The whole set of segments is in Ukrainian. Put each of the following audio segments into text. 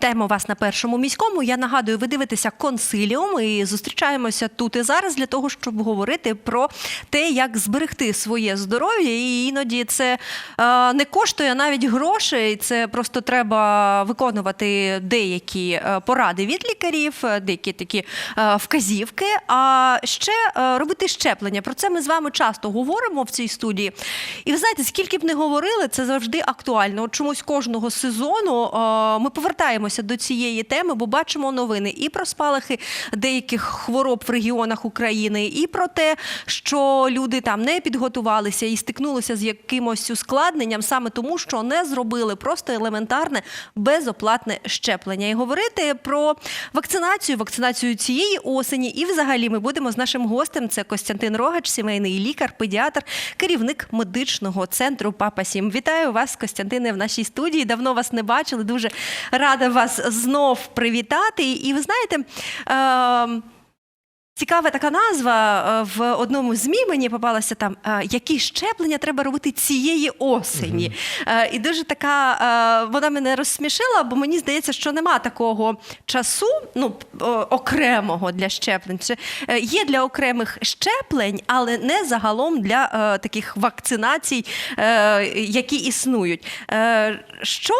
Вітаємо вас на першому міському. Я нагадую, ви дивитеся консиліум і зустрічаємося тут і зараз для того, щоб говорити про те, як зберегти своє здоров'я. І іноді це е, не коштує навіть грошей. Це просто треба виконувати деякі е, поради від лікарів, е, деякі такі вказівки. А ще робити щеплення. Про це ми з вами часто говоримо в цій студії. І ви знаєте, скільки б не говорили, це завжди актуально. Чомусь кожного сезону ми повертаємося до цієї теми, бо бачимо новини і про спалахи деяких хвороб в регіонах України, і про те, що люди там не підготувалися і стикнулися з якимось ускладненням саме тому, що не зробили просто елементарне безоплатне щеплення. І говорити про вакцинацію, вакцинацію цієї осені. І взагалі ми будемо з нашим гостем. Це Костянтин Рогач, сімейний лікар, педіатр, керівник медичного центру Папа Сім. Вітаю вас, Костянтине, в нашій студії. Давно вас не бачили. Дуже рада вас знов привітати. І ви знаєте. Цікава така назва е, в одному з ЗМІ мені попалася там, е, які щеплення треба робити цієї осені. Е, І дуже така вона мене розсмішила, бо мені здається, що нема такого часу, ну окремого для щеплень. Чи е, є для окремих щеплень, але не загалом для таких вакцинацій, які існують. Що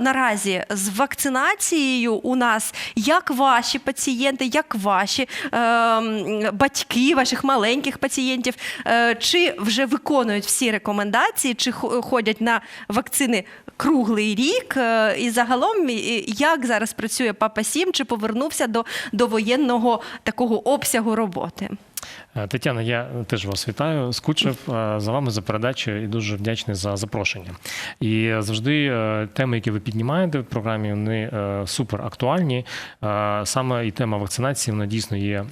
наразі з вакцинацією у нас? Як ваші пацієнти, як ваші батьки ваших маленьких пацієнтів, е, чи вже виконують всі рекомендації, чи хо- ходять на вакцини круглий рік? Е, І загалом, як зараз працює Папа Сім, чи повернувся до, до воєнного такого обсягу роботи? Е, Тетяна, я теж вас вітаю. Скучив е, за вами за передачу і дуже вдячний за запрошення. І завжди е, теми, які ви піднімаєте в програмі, вони супер актуальні. Саме і тема вакцинації вона дійсно є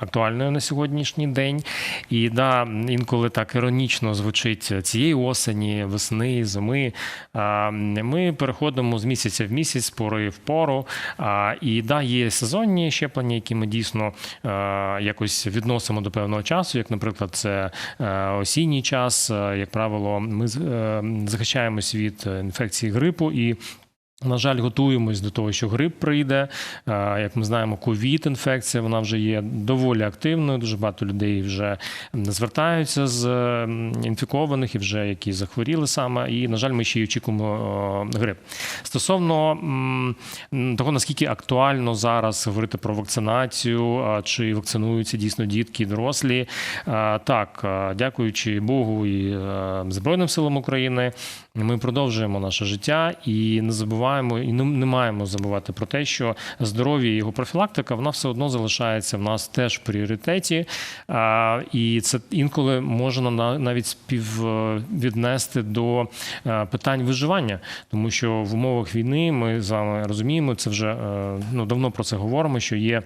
актуальною на сьогоднішній день. І да, інколи так іронічно звучить цієї осені, весни, зими. Ми переходимо з місяця в місяць, пори в пору. І да, є сезонні щеплення, які ми дійсно якось відносимо до певного часу, як, наприклад, це е, осінній час. Е, Як правило, ми е, захищаємось від інфекції грипу і. На жаль, готуємось до того, що грип прийде. Як ми знаємо, ковід-інфекція вона вже є доволі активною. Дуже багато людей вже звертаються з інфікованих і вже які захворіли саме. І, на жаль, ми ще й очікуємо грип. Стосовно того, наскільки актуально зараз говорити про вакцинацію, чи вакцинуються дійсно дітки і дорослі. Так, дякуючи Богу і е, Збройним силам України, ми продовжуємо наше життя і не забуваємо, і не, маємо забувати про те, що здоров'я і його профілактика вона все одно залишається в нас теж в пріоритеті. І це інколи можна на- навіть співвіднести до е, питань виживання, тому що в умовах війни ми з вами розуміємо, це вже е, ну давно про це говоримо, що є.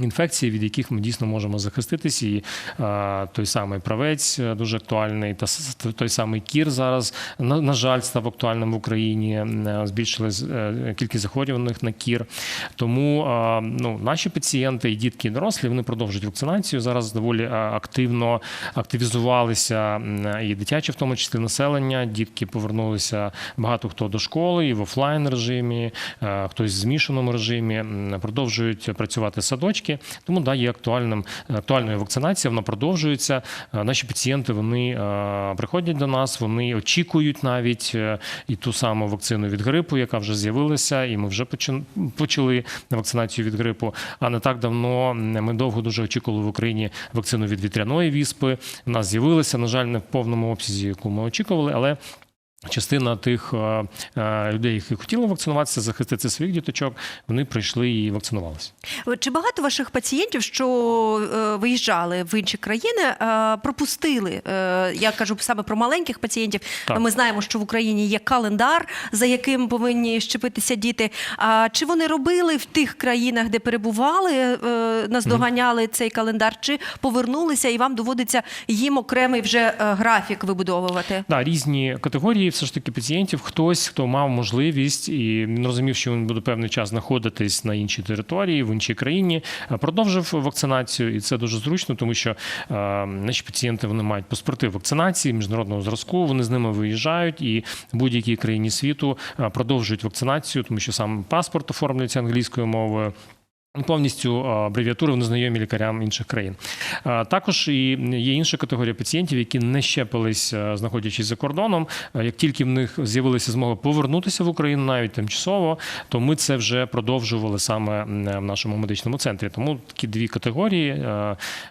Інфекції, від яких ми дійсно можемо захиститись, і е, той самий правець е, дуже актуальний, та той самий кір зараз на, на жаль став актуальним в Україні. е, Збільшили е, кількість захворюваних на кір. Тому е, ну, наші пацієнти, і дітки, і дорослі, вони продовжують вакцинацію. Зараз доволі активно активізувалися і дитячі, в тому числі населення. Дітки повернулися багато хто до школи і в офлайн режимі, е, хтось в змішаному режимі. Продовжують працювати садочки. Тому да, є актуальним актуальною вакцинація. Вона продовжується. Е, Наші пацієнти вони е, приходять до нас, вони очікують навіть е, і ту саму вакцину від грипу, яка вже з'явилася, і ми вже почали вакцинацію від грипу. А не так давно ми довго дуже очікували в Україні вакцину від вітряної віспи. У нас з'явилася, на жаль, не в повному обсязі, яку ми очікували, але. Частина тих е, е, людей, які хотіли вакцинуватися, захистити своїх діточок, вони прийшли і вакцинувалися. Чи багато ваших пацієнтів, що е, виїжджали в інші країни, е, пропустили? Е, я кажу саме про маленьких пацієнтів. Так. Ми знаємо, що в Україні є календар, за яким повинні щепитися діти. А чи вони робили в тих країнах, де перебували, е, наздоганяли цей календар, чи повернулися, і вам доводиться їм окремий вже е, графік вибудовувати? Да, різні категорії все ж таки пацієнтів. Хтось, хто мав можливість і він розумів, що він буде певний час знаходитись на іншій території, в іншій країні, е, продовжив вакцинацію, і це дуже зручно, тому що е, наші пацієнти вони мають паспорти вакцинації міжнародного зразку. Вони з ними виїжджають і в будь-якій країні світу е, продовжують вакцинацію, тому що сам паспорт оформлюється англійською мовою. Повністю абревіатури вони знайомі лікарям інших країн. Також і є інша категорія пацієнтів, які не щепились, знаходячись за кордоном. Як тільки в них з'явилася змога повернутися в Україну, навіть тимчасово, то ми це вже продовжували саме в нашому медичному центрі. Тому такі дві категорії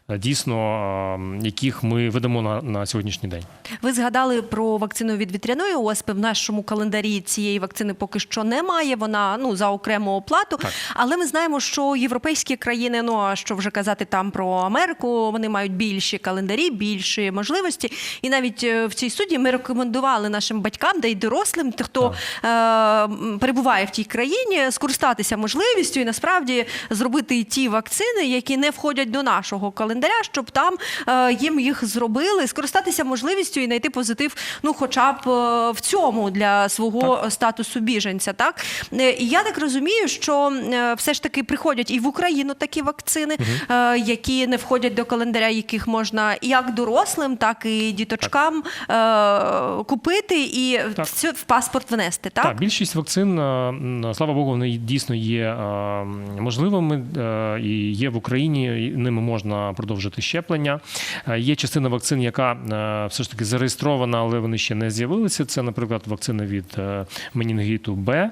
дійсно, яких ми ведемо на, на сьогоднішній день. Ви згадали про вакцину від вітряної оспи. В нашому календарі цієї вакцини поки що немає. Вона ну за окрему оплату. Так. Але ми знаємо, що європейські країни, ну а що вже казати там про Америку, вони мають більші календарі, більші можливості. І навіть е, в цій студії ми рекомендували нашим батькам, да й дорослим, тих, хто е, перебуває в тій країні, скористатися можливістю і насправді зробити ті вакцини, які не входять до нашого календаря, щоб там е, їм їх зробили, скористатися можливістю і знайти позитив, ну хоча б е, в цьому для свого статусу біженця. Так Е, і я так розумію, що е, все ж таки приходять і в Україну такі вакцини, е, які не входять до календаря, яких можна як дорослим, так і діточкам е, купити і Так. в паспорт внести. Так, Так, більшість вакцин, е, слава Богу, вони дійсно є можливими і є в Україні. Ними можна продовжити щеплення. Є частина вакцин, яка все ж таки зареєстрована, але вони ще не з'явилися. Це, наприклад, вакцина від менінгіту Б.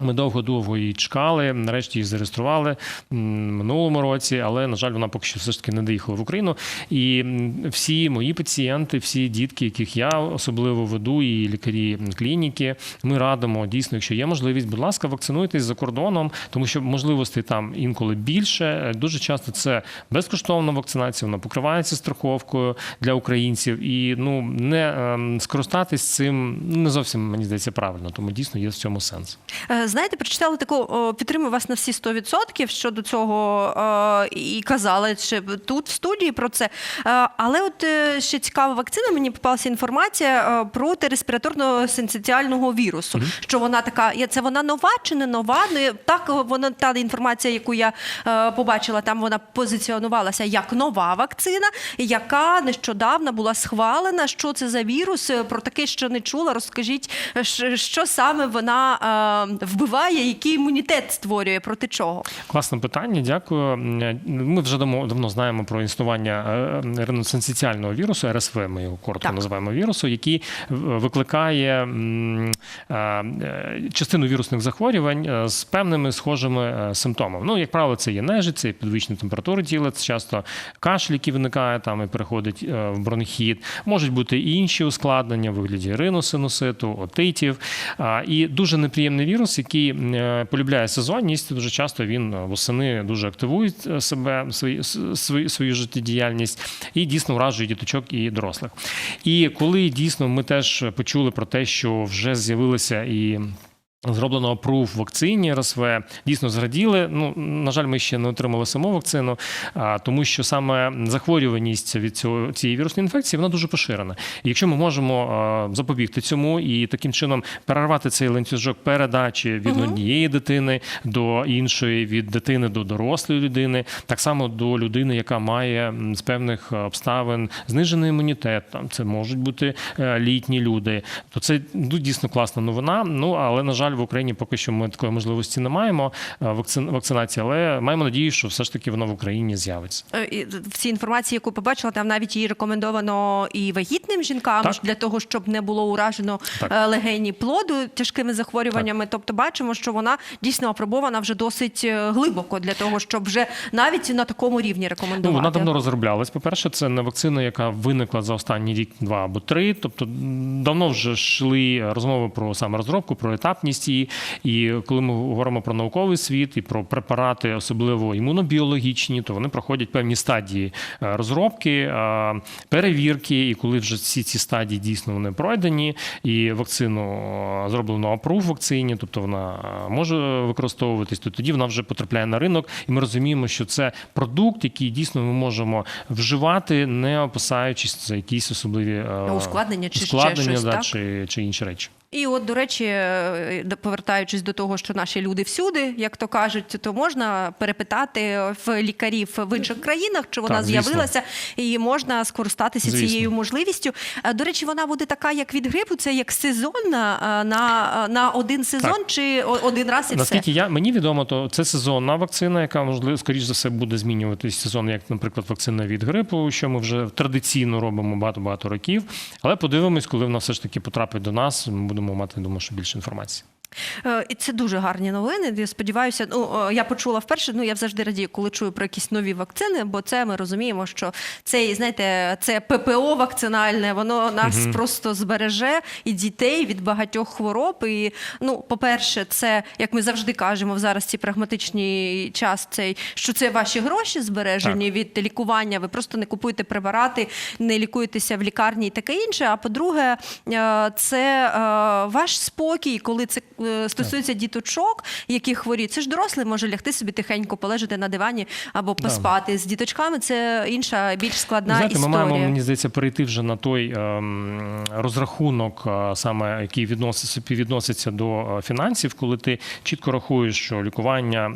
Ми довго-довго її чекали. Нарешті її зареєстрували минулому році, але на жаль, вона поки що все ж таки не доїхала в Україну. І всі мої пацієнти, всі дітки, яких я особливо веду, і лікарі клініки, ми радимо дійсно, якщо є можливість, будь ласка, вакцинуйтесь за кордоном, тому що можливостей там інколи більше. Дуже часто це безкоштовна вакцинація, вона покривається страховкою для українців, і ну не ем, скористатись цим не зовсім мені здається правильно, тому дійсно є в цьому сенс. Знаєте, прочитали таку підтримую вас на всі 100% щодо цього е, і казали ще тут в студії про це. Е, Але от е, ще цікава вакцина. Мені попалася інформація проти респіраторно-синцитіального вірусу. Що вона така, це вона нова чи не нова? Ну так вона та інформація, яку я побачила, там вона позиціонувалася як нова вакцина, яка нещодавно була схвалена. Що це за вірус? Про таке ще не чула. Розкажіть, що- що саме вона е, вбиває, який імунітет створює проти чого? Класне питання, дякую. Ми вже давно, знаємо про існування е, риносенсіціального вірусу, РСВ, ми його коротко Так. називаємо вірусу, який е, викликає е, е, частину вірусних захворювань е, з певними схожими е, симптомами. Ну, як правило, це є нежить, це є підвищення температури тіла, це часто кашель, який виникає там і переходить е, в бронхіт. Можуть бути і інші ускладнення в вигляді риносинуситу, отитів. І дуже неприємний вірус, який е, полюбляє сезонність. Дуже часто він е, восени дуже активує е, себе, свої, с- свою, свою життєдіяльність і дійсно вражує діточок і дорослих. І коли дійсно ми теж почули про те, що вже з'явилися і. Зроблено апрув вакцині РСВ дійсно зраділи. Ну на жаль, ми ще не отримали саму вакцину, а, тому що саме захворюваність від цього цієї вірусної інфекції вона дуже поширена. І якщо ми можемо запобігти цьому і таким чином перервати цей ланцюжок передачі від однієї дитини до іншої, від дитини до дорослої людини, так само до людини, яка має з певних обставин знижений імунітет. Там це можуть бути е, літні люди. То це ну, дійсно класна новина. Ну але на жаль, в Україні поки що ми такої можливості не маємо е, вакцин, вакцинації, але маємо надію, що все ж таки вона в Україні з'явиться. Е, В цій інформації, яку побачила, там навіть її рекомендовано і вагітним жінкам Так. для того, щоб не було уражено Так. е, легені плоду тяжкими захворюваннями. Тобто, бачимо, що вона дійсно опробована вже досить глибоко для того, щоб вже навіть на такому рівні Ну, вона давно розроблялась. По-перше, це не вакцина, яка виникла за останній рік, два або три. Тобто давно вже йшли розмови про саме розробку, про етапність. Її. І коли ми говоримо про науковий світ і про препарати, особливо імунобіологічні, то вони проходять певні стадії е, розробки, е, перевірки. І коли вже всі ці стадії дійсно вони пройдені, і вакцину е, зроблено апрув вакцині, тобто вона може використовуватись, то тоді вона вже потрапляє на ринок, і ми розуміємо, що це продукт, який дійсно ми можемо вживати, не опасаючись за якісь особливі Ускладнення чи ще щось, да, так? чи, чи інші речі. І от, до речі, е, повертаючись до того, що наші люди всюди, як то кажуть, то можна перепитати в лікарів в інших країнах, чи вона Так, з'явилася, і можна скористатися Звісно. цією можливістю. Е, До речі, вона буде така, як від грипу, це як сезонна е, на, на один сезон, Так. чи один раз і все. Наскільки я мені відомо, то це сезонна вакцина, яка можливо, скоріш за все, буде змінюватись сезон, як, наприклад, вакцина від грипу, що ми вже традиційно робимо багато багато років. Але подивимось, коли вона все ж таки потрапить до нас. Будемо мати, думаю, що більше інформації. Е, І це дуже гарні новини. Я сподіваюся, ну я почула вперше. Ну я завжди радію, коли чую про якісь нові вакцини, бо це ми розуміємо, що це знаєте, це ППО вакцинальне, воно нас просто збереже і дітей від багатьох хвороб. І ну, по-перше, це як ми завжди кажемо в зараз ці прагматичні час, цей що це ваші гроші збережені від лікування. Ви просто не купуєте препарати, не лікуєтеся в лікарні і таке інше. А по-друге, е, це е, ваш спокій, коли це е, стосується діточок, які хворі. Це ж дорослий може лягти собі тихенько, полежати на дивані або поспати. З діточками це інша, більш складна Знаєте, ми маємо, мені здається, перейти вже на той ем, розрахунок, е, саме який відноситься, відноситься до е, фінансів, коли ти чітко рахуєш, що лікування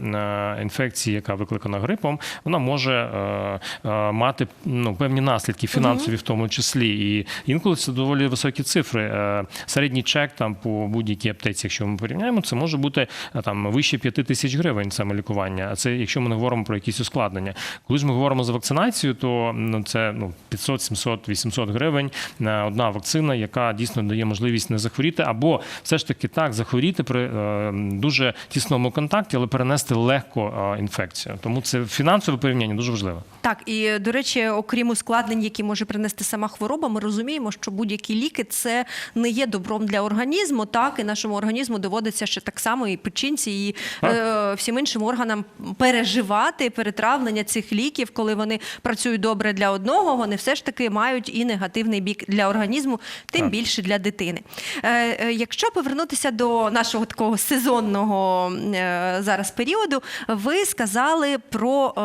е, інфекції, яка викликана грипом, вона може е, е, мати ну, певні наслідки фінансові, в тому числі. І інколи це доволі високі цифри. Е, Середній чек там по будь-якій аптеці, якщо ми порівняємо, це може бути е, там вище 5 тисяч гривень саме лікування. А це якщо ми не говоримо про якісь ускладнення. Коли ж ми говоримо за вакцинацію, то ну, це ну, 500, 700, 800 гривень на одна вакцина, яка дійсно дає можливість не захворіти, або все ж таки так захворіти при е, дуже тісному контакті, але перенести легко е, інфекцію. Тому це фінансове порівняння дуже важливе. Так, і до речі, окрім ускладнень, які може принести сама хвороба, ми розуміємо, що будь-які ліки це не є добром для організму. Так, і нашому організму доводиться ще так само і печінці, і е, всім іншим органам переживати перетравлення цих ліків, коли вони працюють добре для одного, вони все ж таки мають і негативний бік для організму, тим Так. більше для дитини. Е, е, якщо повернутися до нашого такого сезонного е, зараз періоду, ви сказали про е,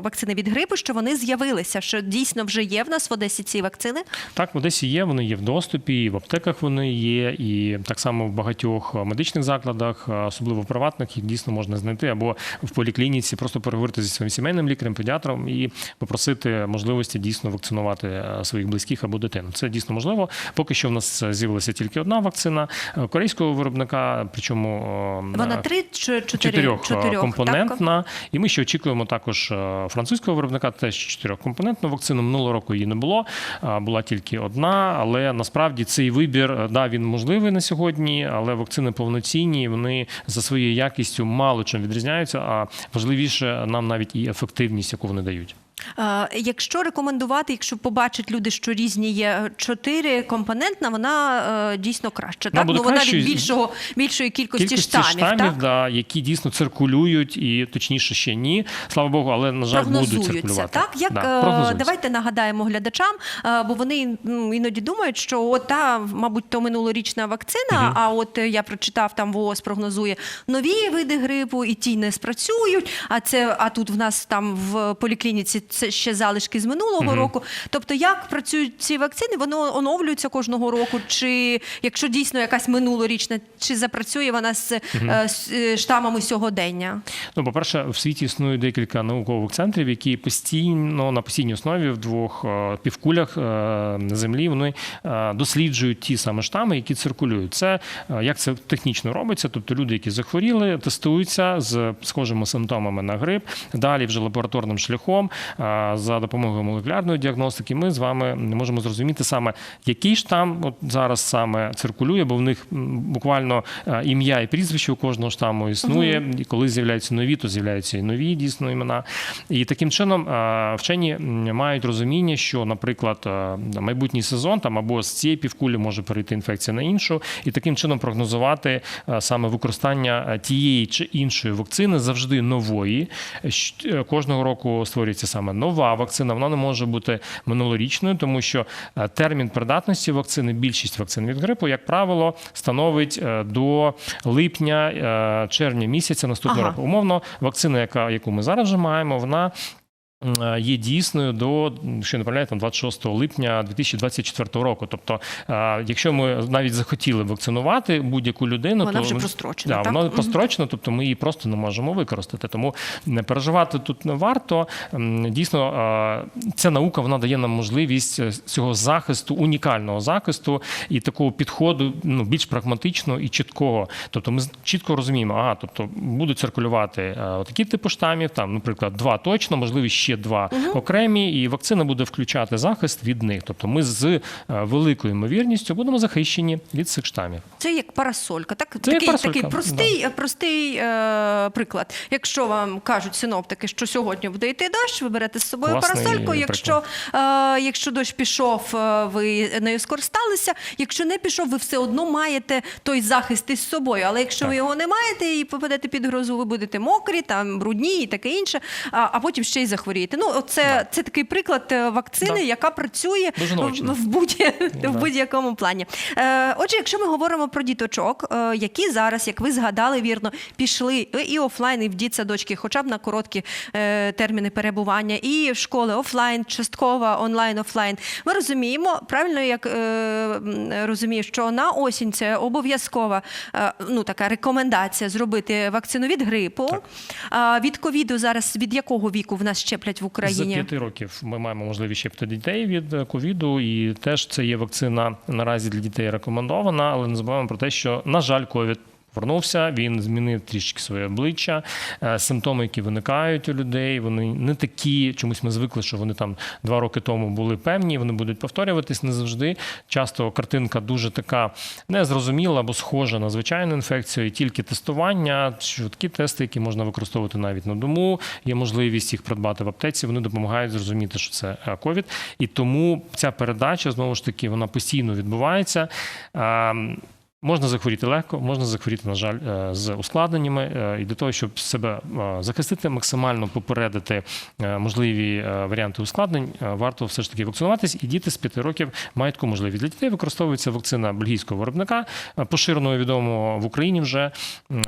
вакцини від грипу, що вони з'явилися, що дійсно вже є в нас в Одесі ці вакцини. Так, в Одесі є, вони є в доступі, і в аптеках вони є, і так само в багатьох медичних закладах, особливо в приватних, їх дійсно можна знайти або в поліклініці, просто переговорити зі своїм сімейним лікарем, педіатром і попросити можливості дійсно вакцинувати е, своїх близьких або дитину. Це дійсно можливо. Поки що в нас з'явилася тільки одна вакцина е, корейського виробника, причому е, Вона три чи чотирьох, е, компонентна. І ми ще очікуємо також е, французького виробника, теж чотирьохкомпонентну вакцину. Минулого року її не було, була тільки одна. Але насправді цей вибір е, да він можливий на сьогодні, але вакцини неповноцінні, Вони за своєю якістю мало чим відрізняються. А важливіше нам навіть і ефективність, яку вони дають. Е, Якщо рекомендувати, якщо побачать люди, що різні є чотири компонентна, вона е, дійсно краще. Вона Так, ну вона від більшого більшої кількості, Кількості штамів, штамів, так? да, які дійсно циркулюють, і точніше ще ні. Слава Богу, але на жаль, будуть циркулювати. Так, як Да, е, давайте нагадаємо глядачам, е, бо вони іноді думають, що от та, мабуть, то минулорічна вакцина. А от е, я прочитав, там ВООЗ прогнозує нові види грипу, і ті не спрацюють. А це а тут в нас там в поліклініці це ще залишки з минулого року. Тобто, як працюють ці вакцини, воно оновлюється кожного року. Чи якщо дійсно якась минулорічна, чи запрацює вона з, е, штамами сьогодення? Ну, по-перше, в світі існує декілька наукових центрів, які постійно на постійній основі в двох е, півкулях на землі вони досліджують ті саме штами, які циркулюють. Це як це технічно робиться. Тобто люди, які захворіли, тестуються з схожими симптомами на грип. Далі вже лабораторним шляхом за допомогою молекулярної діагностики ми з вами можемо зрозуміти саме, який штам от зараз саме циркулює, бо в них буквально ім'я і прізвище у кожного штаму існує. І коли з'являються нові, то з'являються і нові дійсно імена. І таким чином вчені мають розуміння, що, наприклад, майбутній сезон там або з цієї півкулі може перейти інфекція на іншу, і таким чином прогнозувати саме використання тієї чи іншої вакцини завжди нової. Е, Кожного року створюється саме нова вакцина. Вона не може бути минулорічною, тому що е, термін придатності вакцини, більшість вакцин від грипу, як правило, становить е, до липня, е, червня місяця наступного Ага. року. Умовно, вакцина, яка яку ми зараз вже маємо, вона. М, Є дійсною до що не помиляю, там 26 липня 2024 року. Тобто, е, якщо ми навіть захотіли вакцинувати будь-яку людину, Вона то вже прострочена, Да, так? воно прострочено, тобто ми її просто не можемо використати. Тому не переживати тут не варто. Дійсно, е, ця наука вона дає нам можливість е, цього захисту, унікального захисту і такого підходу ну, більш прагматичного і чіткого. Тобто ми чітко розуміємо, ага, тобто будуть циркулювати е, такі типи штамів, там, наприклад, два точно, можливо, ще два окремі, і вакцина буде включати захист від них. Тобто ми з е, великою ймовірністю будемо захищені від цих штамів. Це як парасолька, так Це такий, парасолька, такий простий, простий е, приклад. Якщо вам кажуть синоптики, що сьогодні буде йти дощ, ви берете з собою Класний парасольку. Якщо, е, якщо дощ пішов, е, ви нею скористалися. Якщо не пішов, ви все одно маєте той захист із собою. Але якщо ви його не маєте і попадете під грозу, ви будете мокрі, там брудні і таке інше, а, а потім ще й захворієте. Ну, це, це такий приклад е, вакцини, Да. яка працює в, в, будь- Да. в будь-якому плані. Е, отже, якщо ми говоримо про діточок, е, які зараз, як ви згадали вірно, пішли і офлайн, і в дітсадочки, хоча б на короткі е, терміни перебування, і в школи офлайн, часткова, онлайн, офлайн. Ми розуміємо, правильно як е, розумію, що на осінь це обов'язкова е, ну, така рекомендація зробити вакцину від грипу. Так. Від ковіду зараз від якого віку в нас щеплять в За Україні? п'яти років ми маємо можливість щепити дітей від ковіду, і теж це є вакцина наразі для дітей рекомендована, але не забуваємо про те, що на жаль, ковід. Повернувся, він змінив трішки своє обличчя, Е, симптоми, які виникають у людей, вони не такі. Чомусь ми звикли, що вони там два роки тому були певні, вони будуть повторюватись не завжди. Часто картинка дуже така незрозуміла або схожа на звичайну інфекцію, і тільки тестування, швидкі тести, які можна використовувати навіть на дому. Є можливість їх придбати в аптеці. Вони допомагають зрозуміти, що це е, ковід. І тому ця передача знову ж таки вона постійно відбувається. Можна захворіти легко, можна захворіти, на жаль, е, з ускладненнями. Е, І для того, щоб себе е, захистити, максимально попередити можливі варіанти ускладнень, варто все ж таки вакцинуватись. І діти з 5 років мають таку можливість. Для дітей використовується вакцина бельгійського виробника, е, поширено відомо в Україні вже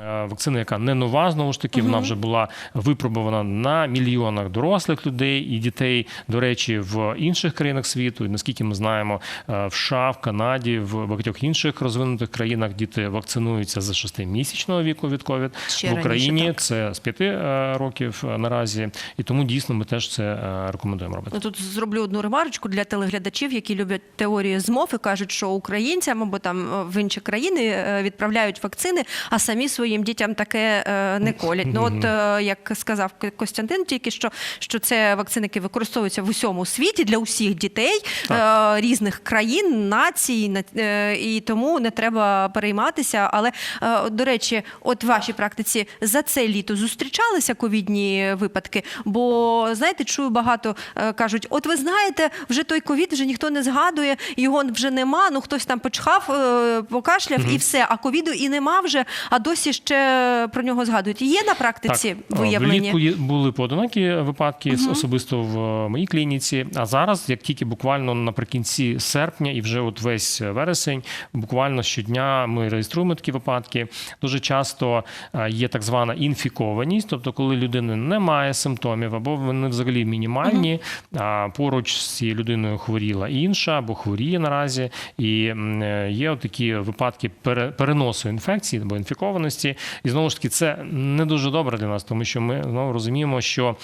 вакцина, яка не нова, знову ж таки, вона вже була випробувана на мільйонах дорослих людей і дітей, до речі, в інших країнах світу. І наскільки ми знаємо, в США, в Канаді, в багатьох інших розвинутих країнах діти вакцинуються з 6-місячного віку від ковід. Ще В Україні так. це з 5 е, років е, наразі, і тому дійсно ми теж це е, рекомендуємо робити. Ну, Тут зроблю одну ремарочку для телеглядачів, які люблять теорії змов і кажуть, що українцям або там в інші країни відправляють вакцини, а самі своїм дітям таке не колять. Ну от як сказав Костянтин, тільки що, що це вакцини, які використовуються в усьому світі для усіх дітей е, різних країн, націй, на- і тому не треба перейматися. Але е, до речі, от в вашій практиці за це літо зустрічалися ковідні випадки? Бо знаєте, чую багато е, кажуть: от ви знаєте, вже той ковід вже ніхто не згадує, його вже нема. Ну хтось там почхав, е, покашляв і все. А ковіду і нема вже, а досі ще про нього згадують. Є на практиці Так, виявлені? влітку були поодинокі випадки, особисто в моїй клініці. А зараз, як тільки буквально наприкінці серпня і вже от весь вересень, буквально щодня ми реєструємо такі випадки. Дуже часто е, є так звана інфікованість, тобто, коли людини немає симптомів або вони взагалі мінімальні, а поруч з цією людиною хворіла інша або хворіє наразі. І е, є такі випадки пере- переносу інфекції або інфікованості. І знову ж таки, це не дуже добре для нас, тому що ми знову розуміємо, що.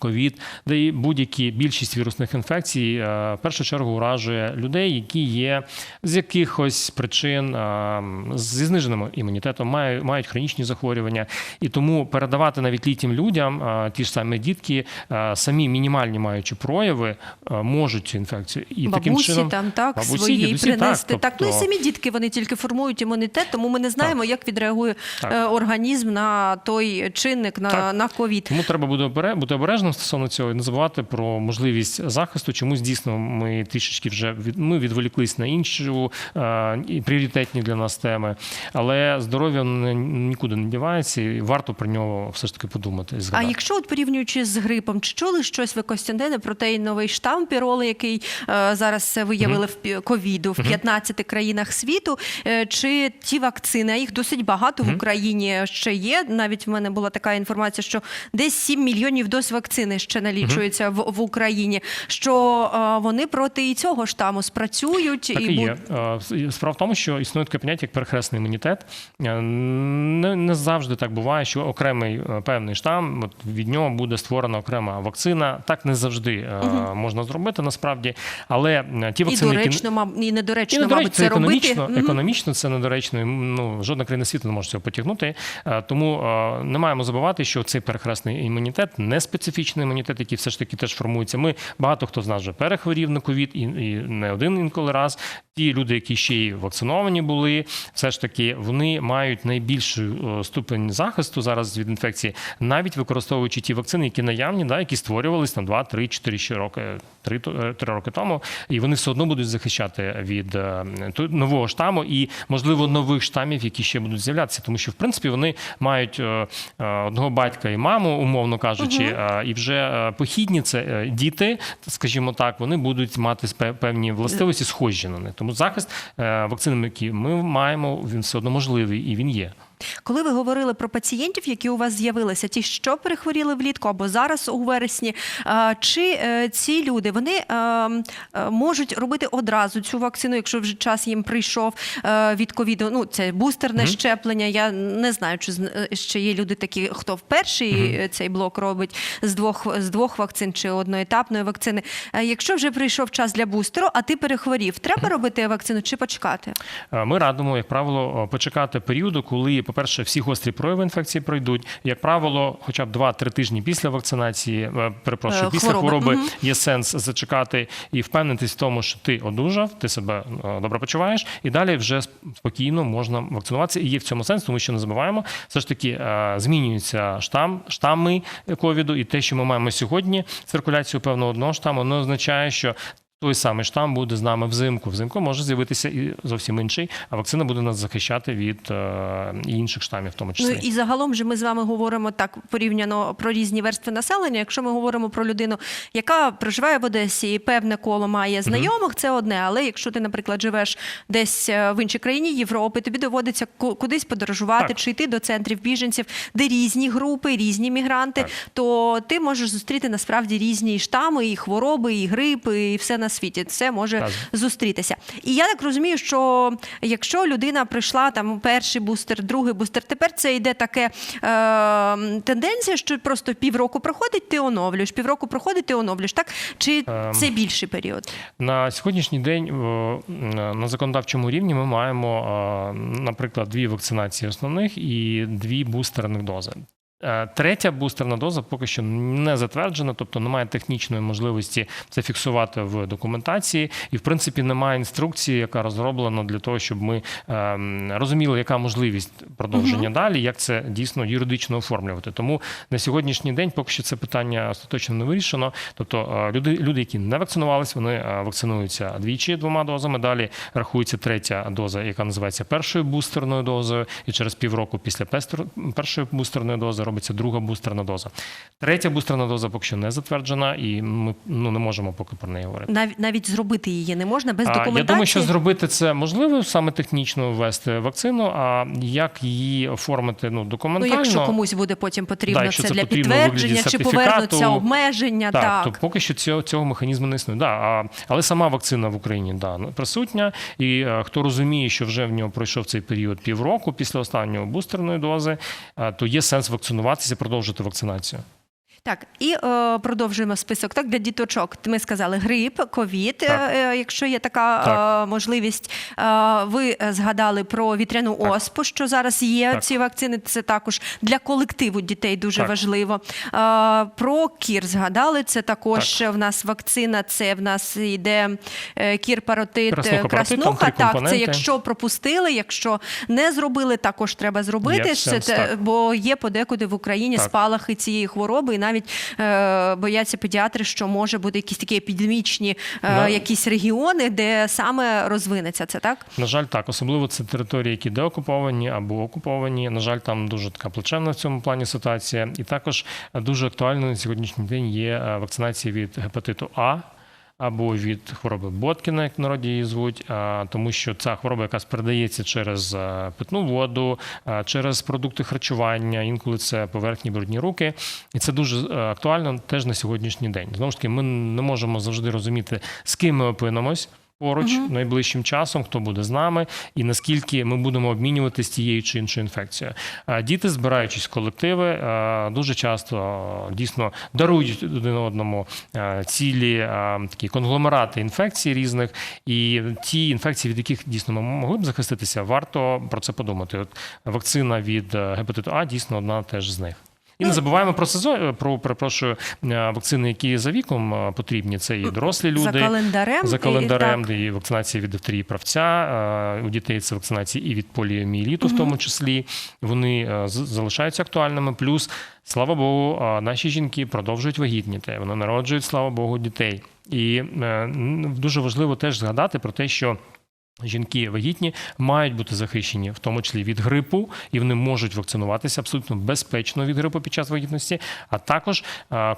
Ковід, де і будь-які більшість вірусних інфекцій е, в першу чергу уражує людей, які є з якихось причин е, зі зниженим імунітетом, мають, мають хронічні захворювання, і тому передавати навіть літнім людям е, ті ж самі дітки, самі мінімальні маючи прояви, можуть цю інфекцію і таким чином там так бабусі, свої дідусі, принести. так, Так, ну і тобто- самі дітки вони тільки формують імунітет, тому ми не знаємо, як відреагує Так. організм на той чинник на, Так. на ковід. Тому треба буде бути обережним стосовно цього і не забувати про можливість захисту. Чомусь дійсно ми трішечки вже від ми відволіклись на іншу е, і пріоритетні для нас теми, але здоров'я не- нікуди не дівається, і варто про нього все ж таки подумати. і А якщо от порівнюючи з грипом, чи чули щось ви Костянтине про той новий штам піроли, який е, зараз виявили в пі- ковіду в 15 країнах світу? Е, чи ті вакцини, а їх досить багато в Україні ще є? Навіть в мене була така інформація, що десь 7 мільйонів доз вакцини ще налічується в, в Україні. Що е, вони проти і цього штаму спрацюють Так і є. Е, Справа в тому, що існує таке поняття, як перехресний імунітет. Е, Не, не завжди так буває, що окремий е, певний штам, от від нього буде створена окрема вакцина. Так не завжди е, можна зробити насправді. Але ті вакцини, які доречно, мабуть, і недоречно, і недоречно, мабуть, це це робити. економічно, це недоречно. Ну жодна країна світу не може цього потягнути. Тому не маємо забувати, що цей перехресний імунітет не специфічний імунітет, який все ж таки теж формується. Ми багато хто з нас вже перехворів на ковід і, і не один інколи раз. Ті люди, які ще й вакциновані були, все ж таки вони мають найбільшу е, ступень захисту зараз від інфекції, навіть використовуючи ті вакцини, які наявні, да, які створювались там 2, 3, 4 ще роки, 3, 3 роки тому, і вони все одно будуть захищати від е, нового штаму і, можливо, нових штамів, які ще будуть з'являтися, тому що в принципі вони мають е, е, одного батька і маму, умовно кажучи, е, і вже е, похідні це е, діти, скажімо так, вони будуть мати певні властивості схожі на них. Тому захист е, вакцинами, які ми маємо, він все одно можливий і він є. Коли ви говорили про пацієнтів, які у вас з'явилися, ті, що перехворіли влітку або зараз у вересні, чи е, ці люди вони е, е, можуть робити одразу цю вакцину, якщо вже час їм прийшов від ковіду? Ну це бустерне щеплення. Я не знаю, чи ще є люди такі, хто вперше е, цей блок робить з двох з двох вакцин чи одноетапної вакцини. Якщо вже прийшов час для бустеру, а ти перехворів, треба робити вакцину чи почекати? Ми радимо, як правило, почекати періоду, коли, по-перше, всі гострі прояви інфекції пройдуть. Як правило, хоча б 2-3 тижні після вакцинації, е, перепрошую, Е, після хвороби. Мгм. є сенс зачекати і впевнитись в тому, що ти одужав, ти себе е, добре почуваєш, і далі вже спокійно можна вакцинуватися. І є в цьому сенс, тому що не забуваємо, все ж таки змінюється штам, штами ковіду, і те, що ми маємо сьогодні, циркуляцію певного одного штаму, не означає, що. Той самий штам буде з нами взимку. Взимку може з'явитися і зовсім інший, а вакцина буде нас захищати від е, інших штамів, в тому числі. Ну і загалом же ми з вами говоримо так порівняно про різні верстви населення. Якщо ми говоримо про людину, яка проживає в Одесі і певне коло має знайомих, це одне. Але якщо ти, наприклад, живеш десь е, в іншій країні Європи, тобі доводиться ку- кудись подорожувати Так. чи йти до центрів біженців, де різні групи, різні мігранти, Так. то ти можеш зустріти насправді різні штами, і хвороби, і грипи, і все на світі. Це може Так. зустрітися. І я так розумію, що якщо людина прийшла там перший бустер, другий бустер, тепер це йде таке е, тенденція, що просто півроку проходить, ти оновлюєш, півроку проходить, ти оновлюєш. Так чи Ем. це більший період? На сьогоднішній день на законодавчому рівні ми маємо, е, наприклад, дві вакцинації основних і дві бустерних дози. Е, Третя бустерна доза поки що не затверджена, тобто немає технічної можливості це фіксувати в документації, і в принципі немає інструкції, яка розроблена для того, щоб ми ем, розуміли, яка можливість продовження далі, як це дійсно юридично оформлювати. Тому на сьогоднішній день поки що це питання остаточно не вирішено. Тобто е, люди, люди, які не вакцинувалися, вони е, вакцинуються двічі двома дозами. Далі рахується третя доза, яка називається першою бустерною дозою, і через півроку після першої бустерної дози робиться друга бустерна доза. Третя бустерна доза поки що не затверджена, і ми ну не можемо поки про неї говорити. Навіть навіть зробити її не можна без А, документації. Я думаю, що зробити це можливо саме технічно ввести вакцину. А як її оформити ну Ну, якщо комусь буде потім потрібно Да, якщо це це для підтвердження, чи повернуться обмеження, Так, так. то поки що цього, цього механізму не існує. Да, а, але сама вакцина в Україні да, ну, присутня. І е, хто розуміє, що вже в нього пройшов цей період півроку після останньої бустерної дози, е, то є сенс вакцинуватися, продовжити вакцинацію. Так, і е, продовжуємо список. Так, для діточок ми сказали грип, ковід, е, якщо є така Так. е, можливість. Е, ви е, згадали про вітряну Так. оспу, що зараз є Так. ці вакцини. Це також для колективу дітей дуже Так. важливо. Е, про кір згадали. Це також в нас вакцина. Це в нас йде е, кір, паротит, Краснуха, е, паротит, там краснуха. три Так, це компоненти. якщо пропустили, якщо не зробили, також треба зробити. Є Це сенс, те- так. бо є подекуди в Україні Так. спалахи цієї хвороби, і навіть е, бояться педіатри, що може бути якісь такі епідемічні е, якісь регіони, де саме розвинеться це, так? На жаль, так, особливо це території, які деокуповані або окуповані. На жаль, там дуже така плачевна в цьому плані ситуація. І також дуже актуально на сьогоднішній день є е, вакцинація від гепатиту А. Або від хвороби Боткіна, як в народі її звуть, тому що ця хвороба якраз передається через е, питну воду, через продукти харчування, інколи це поверхні брудні руки, і це дуже е, актуально теж на сьогоднішній день. Знову ж таки, ми не можемо завжди розуміти, з ким ми опинимось. Поруч найближчим часом, хто буде з нами, і наскільки ми будемо обмінюватися тією чи іншою інфекцією. Діти, збираючись в колективи, дуже часто дійсно дарують один одному цілі такі конгломерати інфекцій різних, і ті інфекції, від яких дійсно ми могли б захиститися, варто про це подумати. От вакцина від е, гепатиту А дійсно одна теж з них. І не забуваємо про сезон, про перепрошую е, вакцини, які за віком е, потрібні. Це і дорослі люди За календарем. за календарем, так. де і вакцинація від дифтерії правця. е, У дітей це вакцинація і від поліоміеліту, в тому числі. Вони залишаються актуальними. Плюс, слава Богу, наші жінки продовжують вагітніти. Вони народжують, слава Богу, дітей. І дуже важливо теж згадати про те, що. Жінки вагітні мають бути захищені, в тому числі від грипу, і вони можуть вакцинуватися абсолютно безпечно від грипу під час вагітності. А також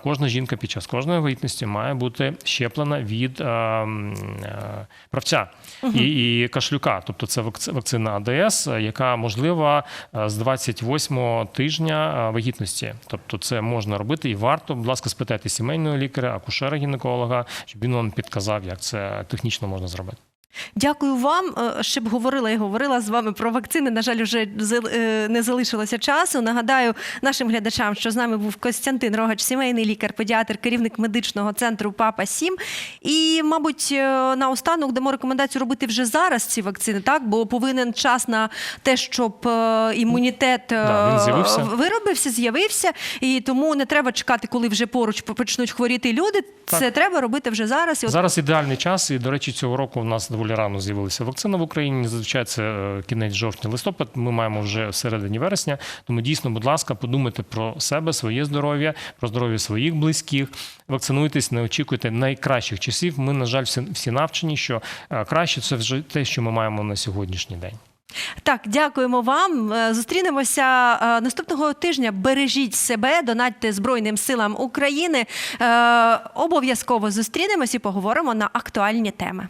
кожна жінка під час кожної вагітності має бути щеплена від м, е, правця і, і кашлюка. Тобто це вакци- вакцина АДС, яка можлива з 28 тижня вагітності. Тобто, це можна робити і варто. Будь ласка, спитайте сімейного лікаря, акушера гінеколога, щоб він вам підказав, як це технічно можна зробити. Дякую вам. Е, Ще б говорила і говорила з вами про вакцини. На жаль, вже е, не залишилося часу. Нагадаю нашим глядачам, що з нами був Костянтин Рогач, сімейний лікар, педіатр, керівник медичного центру Папа 7 І, мабуть, е, наостанок дамо рекомендацію робити вже зараз ці вакцини, так бо повинен час на те, щоб імунітет Да, з'явився. виробився, з'явився, і тому не треба чекати, коли вже поруч почнуть хворіти люди. Це треба робити вже зараз. І от Зараз ідеальний час, і до речі, цього року у нас доволі рано з'явилася вакцина в Україні. Зазвичай це е, кінець жовтня, листопад. Ми маємо вже середині вересня. Тому дійсно, будь ласка, подумайте про себе, своє здоров'я, про здоров'я своїх близьких. Вакцинуйтесь, не очікуйте найкращих часів. Ми, на жаль, всі, всі навчені, що е, краще це вже те, що ми маємо на сьогоднішній день. Так, дякуємо вам. Е, Зустрінемося наступного тижня. Бережіть себе, донатьте Збройним силам України. Обов'язково зустрінемось і поговоримо на актуальні теми.